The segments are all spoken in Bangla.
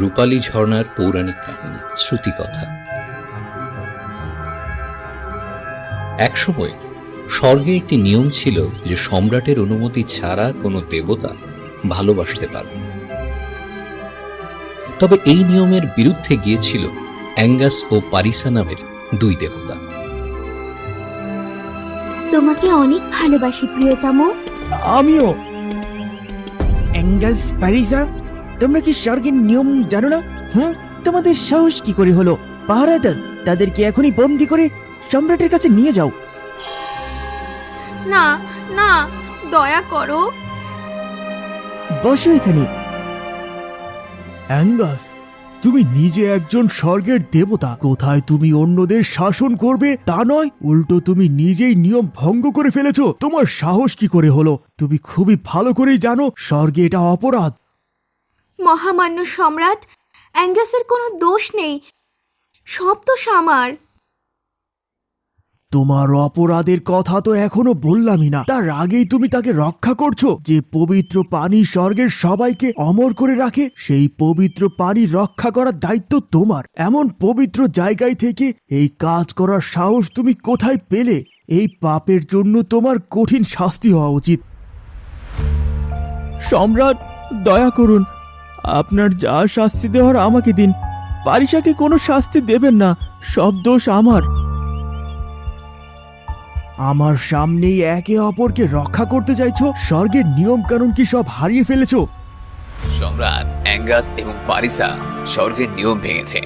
রূপালী ঝর্ণার পৌরাণিক কাহিনী শ্রুতিকথা। একসময় স্বর্গে একটি নিয়ম ছিল যে সম্রাটের অনুমতি ছাড়া কোনো দেবতা ভালোবাসতে পারবে না। তবে এই নিয়মের বিরুদ্ধে গিয়েছিল অ্যাঙ্গাস ও পারিসা নামের দুই দেবতা। তোমাকে অনেক ভালোবাসি প্রিয়তম। আমিও। অ্যাঙ্গাস প্যারিসা তোমরা কি স্বর্গের নিয়ম জানো না? হুম? তোমাদের সাহস কি করে হলো? পাহারাদার তাদেরকে এখনই বন্দি করে সম্রাটের কাছে নিয়ে যাও। না না দয়া করো। বসো এখানে। অ্যাঙ্গাস তুমি নিজে একজন স্বর্গের দেবতা। কোথায় তুমি অন্যদের শাসন করবে তা নয়। উল্টো তুমি নিজেই নিয়ম ভঙ্গ করে ফেলেছো। তোমার সাহস কি করে হলো? তুমি খুবই ভালো করেই জানো স্বর্গে এটা অপরাধ। মহামান্য সম্রাট অ্যাঙ্গাসের কোনো দোষ নেই। সব দোষ আমার। তোমার অপরাধের কথা তো এখনও বললামই না। তার আগেই তুমি তাকে রক্ষা করছ। যে পবিত্র পানি স্বর্গের সবাইকে অমর করে রাখে সেই পবিত্র পানি রক্ষা করার দায়িত্ব তোমার। এমন পবিত্র জায়গায় থেকে এই কাজ করার সাহস তুমি কোথায় পেলে? এই পাপের জন্য তোমার কঠিন শাস্তি হওয়া উচিত। সম্রাট দয়া করুন আপনার যা শাস্তি দেওয়ার আমাকে দিন। পারিসাকে কোনো শাস্তি দেবেন না সব দোষ আমার। আমার সামনেই একে অপরকে রক্ষা করতে চাইছো? স্বর্গের নিয়ম কানুন কি সব হারিয়ে ফেলেছো? সম্রাট অ্যাঙ্গাস এবং পারিসা স্বর্গের নিয়ম ভেঙেছে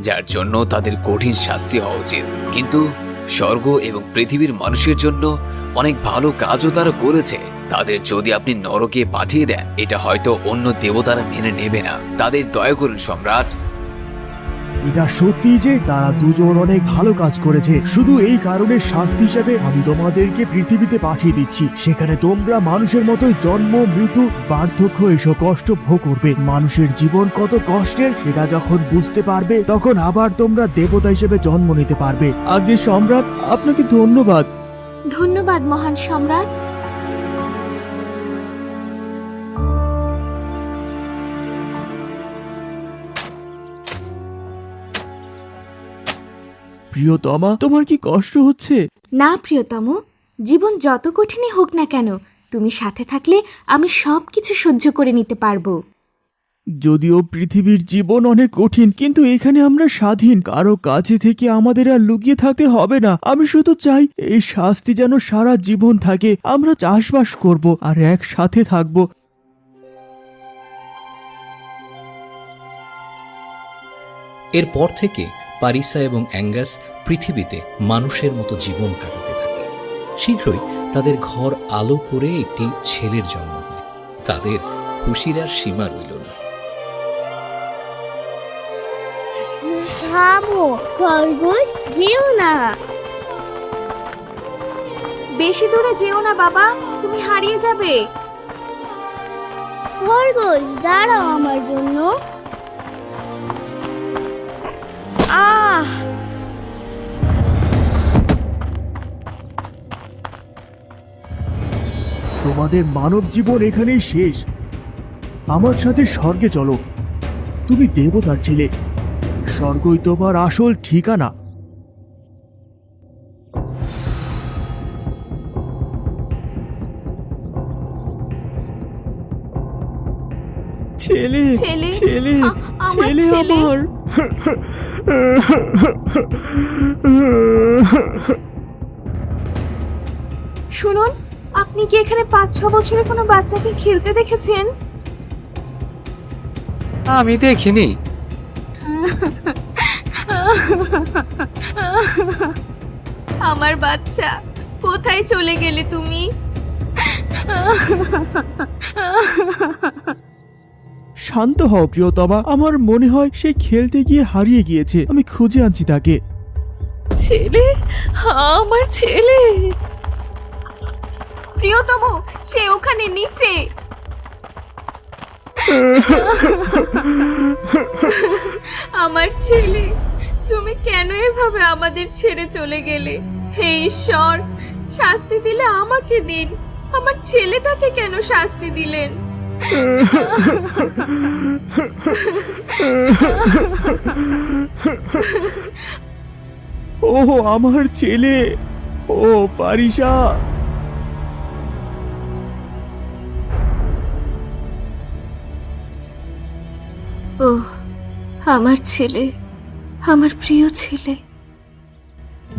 যার জন্য তাদের কঠিন শাস্তি হওয়া উচিত। কিন্তু স্বর্গ এবং পৃথিবীর মানুষের জন্য অনেক ভালো কাজও তারা করেছে। তাদের যদি আপনি নরকে পাঠিয়ে দেন এটা হয়তো অন্য দেবতারা মেনে নেবে না। তাদের দয়া করুন সম্রাট। এটা সত্যি যে তারা দুজন অনেক ভালো কাজ করেছে। শুধু এই কারণে শাস্তি হিসেবে আমি তোমাদেরকে পৃথিবীতে পাঠিয়ে দিচ্ছি। সেখানে তোমরা মানুষের মতোই জন্ম মৃত্যু বার্ধক্য এসব কষ্ট ভোগ করবে। মানুষের জীবন কত কষ্টের সেটা যখন বুঝতে পারবে তখন আবার তোমরা দেবতা হিসেবে জন্ম নিতে পারবে। আগে সম্রাট আপনাকে ধন্যবাদ। ধন্যবাদ মহান সম্রাট। প্রিয়তমা তোমার কি কষ্ট হচ্ছে? না প্রিয়তম জীবন যত কঠিনই হোক না কেন তুমি সাথে থাকলে আমি সব কিছু সহ্য করে নিতে পারব। যদিও পৃথিবীর জীবন অনেক কঠিন কিন্তু এখানে আমরা স্বাধীন। কারও কাছে থেকে আমাদের আর লুকিয়ে থাকতে হবে না। আমি শুধু চাই এই শাস্তি যেন সারা জীবন থাকে। আমরা চাষবাস করব আর একসাথে থাকব। এরপর থেকে পারিসা এবং অ্যাঙ্গাস পৃথিবীতে মানুষের মতো জীবন কাটাতে থাকে। শীঘ্রই তাদের ঘর আলো করে একটি ছেলের জন্ম হয়। তাদের খুশির আর সীমা রইল না। থামো খরগোশ যেও না। বেশি দূরে যেও না বাবা। তুমি হারিয়ে যাবে। খরগোশ দাঁড়াও আমার জন্য। তোমাদের মানব জীবন এখানেই শেষ আমার সাথে স্বর্গে চলো তুমি দেবতার ছেলে স্বর্গই তোমার আসল ঠিকানা ছেলে ছেলে? ছেলে আমার ছেলে ছেলে? আমার শুনুন আপনি কি এখানে পাঁচ ছ বছরে কোনো বাচ্চাকে খেলতে দেখেছেন? আমি দেখিনি। আমার বাচ্চা কোথায় চলে গেলে তুমি? শান্ত হও প্রিয়তমা। আমার মনে হয় সে খেলতে গিয়ে হারিয়ে গিয়েছে। আমি খুঁজে আনছি তাকে। ছেলে আমার ছেলে। প্রিয়তম, সে ওখানে নিচে। আমার ছেলে, তুমি কেন এভাবে আমাদের ছেড়ে চলে গেলে? হে ঈশ্বর, শাস্তি দিলে আমাকে দিন। আমার ছেলেটাকে কেন শাস্তি দিলেন? ও আমার ছেলে। ও পারিসা ও আমার ছেলে আমার প্রিয় ছেলে।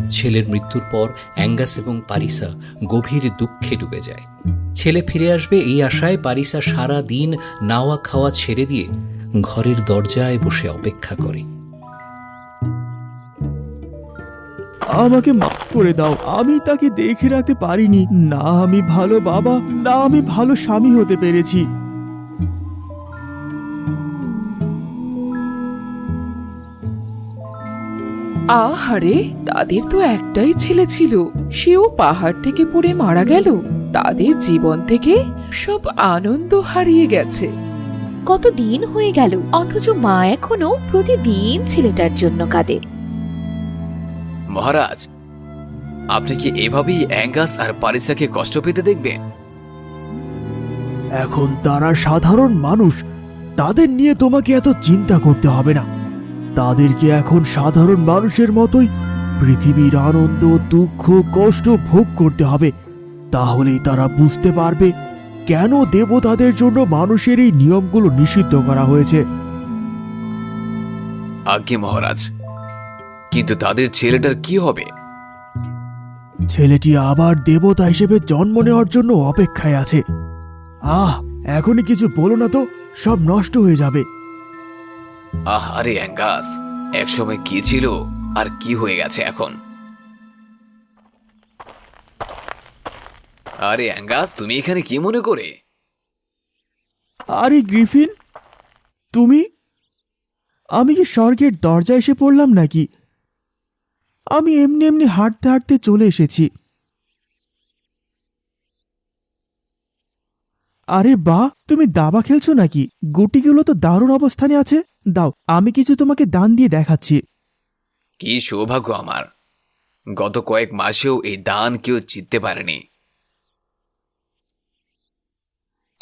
ছেলের মৃত্যুর পর অ্যাঙ্গাস এবং পারিসা গভীর দুঃখে ডুবে যায়। ছেলে ফিরে আসবে এই আশায় পারিসা সারা দিন নাওয়া খাওয়া ছেড়ে দিয়ে ঘরের দরজায় বসে অপেক্ষা করে। আমাকে মাফ করে দাও আমি তাকে দেখে রাখতে পারিনি। না আমি ভালো বাবা না আমি ভালো স্বামী হতে পেরেছি। আহারে তাদের তো একটাই ছেলে ছিল। সেও পাহাড় থেকে পড়ে মারা গেল। তাদের জীবন থেকে সব আনন্দ হারিয়ে গেছে। কত দিন হয়ে গেল অথচ মা এখনও প্রতিদিন ছেলেটার জন্য কাঁদে। মহারাজ আপনি কি এভাবেই অ্যাঙ্গাস আর পারিসাকে কষ্ট পেতে দেখবেন? এখন তারা সাধারণ মানুষ তাদের নিয়ে তোমাকে এত চিন্তা করতে হবে না। তাদেরকে এখন সাধারণ মানুষের মতোই পৃথিবীর আনন্দ দুঃখ কষ্ট ভোগ করতে হবে। তাহলেই তারা বুঝতে পারবে কেন দেবতাদের জন্য মানুষের এই নিয়মগুলো নিষিদ্ধ করা হয়েছে। আজ্ঞে মহারাজ কিন্তু তাদের ছেলেটার কি হবে? ছেলেটি আবার দেবতা হিসেবে জন্ম নেওয়ার জন্য অপেক্ষায় আছে। আহ এখনই কিছু বলো না তো সব নষ্ট হয়ে যাবে। আহ, আরে অ্যাঙ্গাস, একসময় কি ছিল আর কি হয়ে গেছে এখন? আরে অ্যাঙ্গাস, তুমি এখানে কি মনে করে? আরে গ্রিফিন, তুমি? আমি কি স্বর্গের দরজা এসে পড়লাম নাকি? আমি এমনি এমনি হাঁটতে হাঁটতে চলে এসেছি। আরে বাহ তুমি দাবা খেলছো নাকি? গুটিগুলো তো দারুণ অবস্থানে আছে। দাও, আমি কিছু তোমাকে দান দিয়ে দেখাচ্ছি। কি সৌভাগ্য আমার। গত কয়েক মাসেও এই দান কেউ জিততে পারেনি।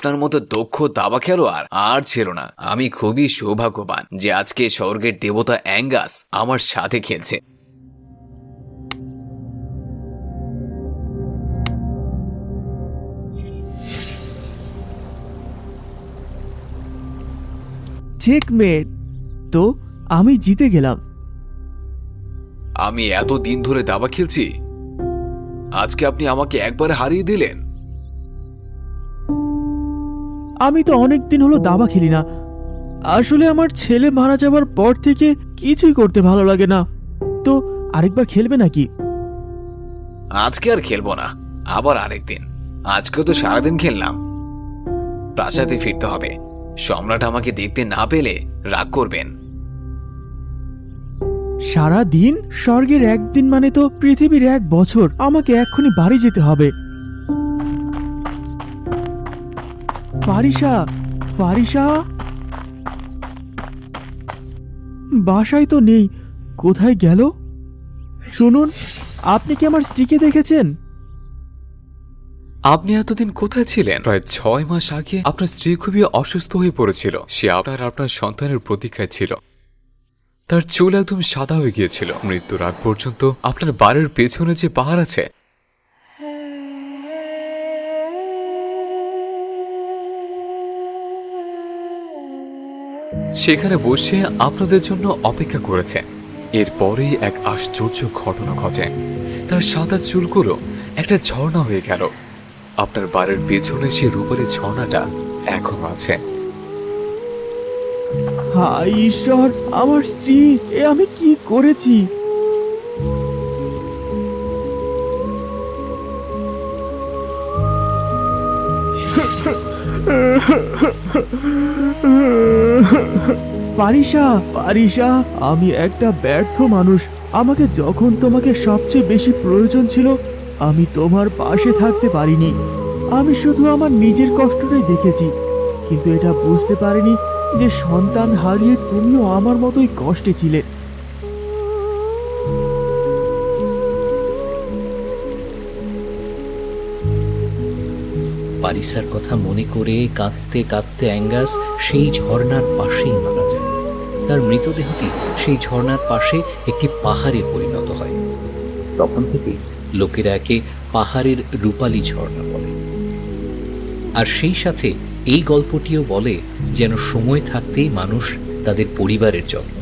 তার মতো দক্ষ দাবা খেলোয়াড় আর ছিল না। আমি খুবই সৌভাগ্যবান যে আজকে স্বর্গের দেবতা অ্যাঙ্গাস আমার সাথে খেলছে। চেকমেট তো আমি জিতে গেলাম। আমি এত দিন ধরে দাবা খেলছি। আজকে আপনি আমাকে একবার হারিয়ে দিলেন। আমি তো অনেক দিন হলো দাবা খেলি না। আসলে আমার ছেলে মারা যাবার পর থেকে কিছুই করতে ভালো লাগে না। তো আরেকবার খেলবে নাকি? আজকে আর খেলব না আবার আরেকদিন। আজকে তো সারাদিন খেললাম। প্রাসাদে ফিরতে হবে। সম্রাট আমাকে দেখতে না পেলে রাগ করবেন। সারা দিন স্বর্গের একদিন মানে তো পৃথিবীর এক বছর। আমাকে এক্ষুনি বাড়ি যেতে হবে। পারিসা পারিসা বাসায় তো নেই। কোথায় গেল? শুনুন, আপনি কি আমার স্ত্রীকে দেখেছেন? আপনি এতদিন কোথায় ছিলেন? প্রায় ছয় মাস আগে আপনার স্ত্রী খুবই অসুস্থ হয়ে পড়েছিল। সে আপনার আপনার সন্তানের প্রতীক্ষায় ছিল। তার চুল একদম সাদা হয়ে গিয়েছিল। মৃত্যুর আগ পর্যন্ত আপনার বাড়ির পেছনে যে পাহাড় আছে, সেখানে বসে আপনাদের জন্য অপেক্ষা করেছে এরপরেই এক আশ্চর্য ঘটনা ঘটে। তার সাদা চুলগুলো একটা ঝর্ণা হয়ে গেল। আপনার বাড়ির পেছনে সে রূপালী ঝর্ণাটা এখনও আছে। হায় ঈশ্বর, আমার স্ত্রী, এ আমি কি করেছি? পারিসা পারিসা আমি একটা ব্যর্থ মানুষ। আমাকে যখন তোমাকে সবচেয়ে বেশি প্রয়োজন ছিল আমি তোমার পাশে থাকতে পারিনি। আমি শুধু আমার নিজের কষ্টটাই দেখেছি। কিন্তু এটা বুঝতে পারিনি যে সন্তান হারিয়ে তুমিও আমার মতোই কষ্টে ছিলে। পারিসার কথা মনে করে কাঁদতে কাঁদতে অ্যাঙ্গাস সেই ঝর্ণার পাশেই মারা যায়। তার মৃতদেহটি সেই ঝর্ণার পাশে একটি পাহাড়ে পরিণত হয়। তখন থেকে লোকেরা একে পাহাড়ের রূপালী ঝর্ণা বলে। আর সেই সাথে এই গল্পটিও বলে যেন সময় থাকতেই মানুষ তাদের পরিবারের যত্ন